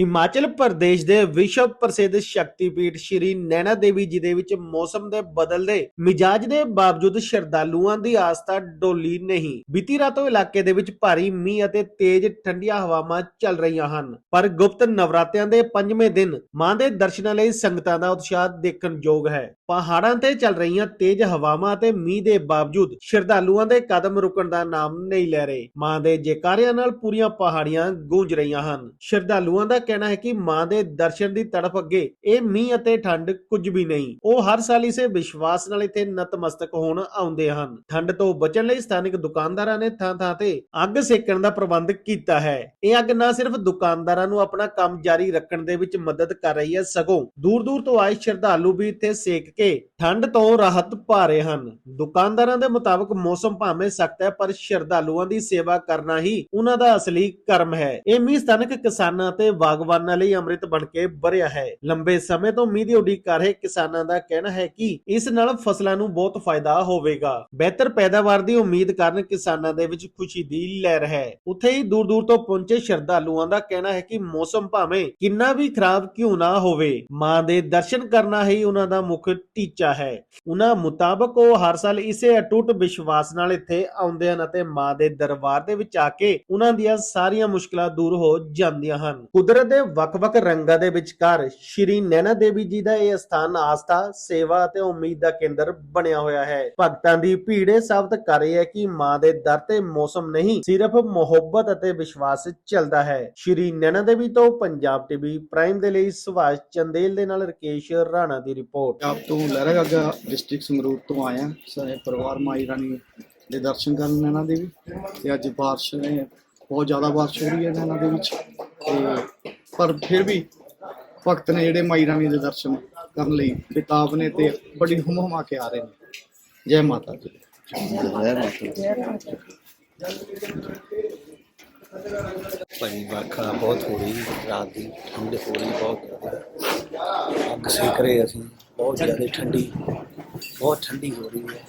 ਹਿਮਾਚਲ ਪ੍ਰਦੇਸ਼ ਦੇ ਵਿਸ਼ਵ ਪ੍ਰਸਿੱਧ ਸ਼ਕਤੀਪੀਠ ਸ਼੍ਰੀ ਨੈਣਾ ਦੇਵੀ ਜੀ ਦੇ ਵਿੱਚ ਮੌਸਮ ਦੇ ਬਦਲਦੇ ਮਿਜਾਜ ਦੇ ਬਾਵਜੂਦ ਸ਼ਰਧਾਲੂਆਂ ਦੀ ਆਸਥਾ ਡੋਲੀ ਨਹੀਂ। ਬੀਤੀ ਰਾਤੋਂ ਇਲਾਕੇ ਦੇ ਵਿੱਚ ਭਾਰੀ ਮੀਂਹ ਅਤੇ ਤੇਜ਼ ਠੰਡੀਆਂ ਹਵਾਵਾਂ ਚੱਲ ਰਹੀਆਂ ਹਨ। ਪਰ ਗੁਪਤ ਨਵਰਾਤਿਆਂ ਦੇ ਪੰਜਵੇਂ ਦਿਨ ਮਾਂ ਦੇ ਦਰਸ਼ਨਾਂ ਲਈ ਸੰਗਤਾਂ ਦਾ ਉਤਸ਼ਾਹ ਦੇਖਣ ਯੋਗ ਹੈ। ਪਹਾੜਾਂ ਤੇ ਚੱਲ ਰਹੀਆਂ ਤੇਜ਼ ਹਵਾਵਾਂ ਅਤੇ ਮੀਂਹ ਦੇ ਬਾਵਜੂਦ ਸ਼ਰਧਾਲੂਆਂ ਦੇ ਕਦਮ ਰੁਕਣ ਦਾ ਨਾਮ ਨਹੀਂ ਲੈ ਰਹੇ। ਮਾਂ ਦੇ ਜੈਕਾਰਿਆਂ ਨਾਲ ਪੂਰੀਆਂ ਪਹਾੜੀਆਂ ਗੂੰਜ ਰਹੀਆਂ ਹਨ। ਸ਼ਰਧਾਲੂਆਂ ਦਾ ਕਹਿਣਾ ਹੈ ਕਿ ਮਾਂ ਦੇ ਦਰਸ਼ਨ ਦੀ ਤੜਫ ਅੱਗੇ ਇਹ ਮੀਂਹ ਅਤੇ ਠੰਡ ਕੁਝ ਵੀ ਨਹੀਂ। ਉਹ ਹਰ ਸਾਲ ਇਸੇ ਵਿਸ਼ਵਾਸ ਨਾਲ ਇੱਥੇ ਨਤਮਸਤਕ ਹੋਣ ਆਉਂਦੇ ਹਨ। ਠੰਡ ਤੋਂ ਬਚਣ ਲਈ ਸਥਾਨਕ ਦੁਕਾਨਦਾਰਾਂ ਨੇ ਥਾਂ-ਥਾਂ ਤੇ ਅੱਗ ਸੇਕਣ ਦਾ ਪ੍ਰਬੰਧ ਕੀਤਾ ਹੈ। ਇਹ ਅੱਗ ਨਾ ਸਿਰਫ ਦੁਕਾਨਦਾਰਾਂ ਨੂੰ ਆਪਣਾ ਕੰਮ ਜਾਰੀ ਰੱਖਣ ਦੇ ਵਿੱਚ ਮਦਦ ਕਰ ਰਹੀ ਹੈ, ਸਗੋਂ ਦੂਰ-ਦੂਰ ਤੋਂ ਆਏ ਸ਼ਰਧਾਲੂ ਵੀ ਇੱਥੇ ਸੇਕ ਕੇ ਠੰਡ ਤੋਂ ਰਾਹਤ ਪਾ ਰਹੇ ਹਨ। ਦੁਕਾਨਦਾਰਾਂ ਦੇ ਮੁਤਾਬਕ ਮੌਸਮ ਭਾਵੇਂ ਸਖਤ ਹੈ, ਪਰ ਸ਼ਰਧਾਲੂਆਂ ਦੀ ਸੇਵਾ ਕਰਨਾ ਹੀ ਉਹਨਾਂ ਦਾ ਅਸਲੀ ਕਰਮ ਹੈ। ਇਹ ਮੀਂਹ ਸਥਾਨਕ ਕਿਸਾਨਾਂ ਅਤੇ ਬਾਗਬਾਨਾਂ ਲਈ ਅੰਮ੍ਰਿਤ ਬਣ ਕੇ ਵਰਿਆ ਹੈ। ਲੰਬੇ ਸਮੇਂ ਤੋਂ ਮੀਂਹ ਦੀ ਉਡੀਕ ਕਰ ਰਹੇ ਕਿਸਾਨਾਂ ਦਾ ਕਹਿਣਾ ਹੈ ਕਿ ਇਸ ਨਾਲ ਫਸਲਾਂ ਨੂੰ ਬਹੁਤ ਫਾਇਦਾ ਹੋਵੇਗਾ। ਬਿਹਤਰ ਪੈਦਾਵਾਰ ਦੀ ਉਮੀਦ ਕਾਰਨ ਕਿਸਾਨਾਂ ਦੇ ਵਿੱਚ ਖੁਸ਼ੀ ਦੀ ਲਹਿਰ ਹੈ। ਉੱਥੇ ਹੀ ਦੂਰ ਦੂਰ ਤੋਂ ਪਹੁੰਚੇ ਸ਼ਰਧਾਲੂਆਂ ਦਾ ਕਹਿਣਾ ਹੈ ਕਿ ਮੌਸਮ ਭਾਵੇਂ ਕਿੰਨਾ ਵੀ ਖਰਾਬ ਕਿਉਂ ਨਾ ਹੋਵੇ, ਮਾਂ ਦੇ ਦਰਸ਼ਨ ਕਰਨਾ ਹੀ ਉਹਨਾਂ ਦਾ ਮੁੱਖ ਟੀਚਾ ਹੈ। ਉਹਨਾਂ ਮੁਤਾਬਕ ਉਹ ਹਰ ਸਾਲ ਇਸੇ ਅਟੁੱਟ ਵਿਸ਼ਵਾਸ ਨਾਲ ਇੱਥੇ ਆਉਂਦੇ ਹਨ ਅਤੇ ਮਾਂ ਦੇ ਦਰਬਾਰ ਦੇ ਵਿੱਚ ਆ ਕੇ ਉਹਨਾਂ ਦੀਆਂ ਸਾਰੀਆਂ ਮੁਸ਼ਕਲਾਂ ਦੂਰ ਹੋ ਜਾਂਦੀਆਂ ਹਨ। ਕੁਦਰਤ ਦੇ ਵੱਖ-ਵੱਖ ਰੰਗਾਂ ਦੇ ਵਿਚਕਾਰ ਸ਼੍ਰੀ ਨੈਣਾ ਦੇਵੀ ਜੀ ਦਾ ਇਹ ਸਥਾਨ ਆਸਥਾ, ਸੇਵਾ ਅਤੇ ਉਮੀਦ ਦਾ ਕੇਂਦਰ ਬਣਿਆ ਹੋਇਆ ਹੈ। ਭਗਤਾਂ ਦੀ ਭੀੜ ਇਹ ਸਾਬਤ ਕਰ ਰਹੀ ਹੈ ਕਿ ਮਾਂ ਦੇ ਦਰ ਤੇ ਮੌਸਮ ਨਹੀਂ, ਸਿਰਫ ਮੁਹੱਬਤ ਅਤੇ ਵਿਸ਼ਵਾਸ ਚੱਲਦਾ ਹੈ। ਸ਼੍ਰੀ ਨੈਣਾ ਦੇਵੀ ਤੋਂ ਪੰਜਾਬ ਟੀਵੀ ਪ੍ਰਾਈਮ ਦੇ ਲਈ ਸੁਭਾਸ਼ ਚੰਦੇਲ ਦੇ ਨਾਲ ਰਕੇਸ਼ ਰਾਣਾ ਦੀ ਰਿਪੋਰਟ। ਆਪ ਤੋਂ ਲਹਿਰਾ ਡਿਸਟ੍ਰਿਕਟ ਸੰਗਰੂਰ ਤੋਂ ਆਇਆ ਸਾਰੇ ਪਰਿਵਾਰ ਮਾਈ ਰਾਣੀ ਦੇ ਦਰਸ਼ਨ ਕਰਨ ਨੈਣਾ ਦੇਵੀ। ਤੇ ਅੱਜ ਬਾਰਿਸ਼ ਨੇ, ਬਹੁਤ ਜ਼ਿਆਦਾ ਬਾਰਿਸ਼ ਹੋ ਰਹੀ ਹੈ ਨੈਣਾ ਦੇ ਵਿੱਚ। ਤੇ ਪਰ ਫਿਰ ਵੀ ਭਗਤ ਨੇ ਜਿਹੜੇ ਮਾਈ ਰਾਣੀ ਦੇ ਦਰਸ਼ਨ ਕਰਨ ਲਈ ਕਿਤਾਬ ਨੇ ਤੇ ਬੜੀ ਹੁਮ ਹੁਮਾ ਕੇ ਆ ਰਹੇ ਨੇ। ਜੈ ਮਾਤਾ ਜੀ ਦੀ। ਭਾਈ ਵਰਖਾ ਬਹੁਤ ਹੋ ਰਹੀ, ਰਾਤ ਦੀ ਠੰਡ ਹੋ ਰਹੀ ਬਹੁਤ ਜ਼ਿਆਦਾ। ਅੱਗ ਸੇਕ ਰਹੇ ਅਸੀਂ, ਬਹੁਤ ਜ਼ਿਆਦਾ ਠੰਡੀ, ਬਹੁਤ ਠੰਡੀ ਹੋ ਰਹੀ ਹੈ।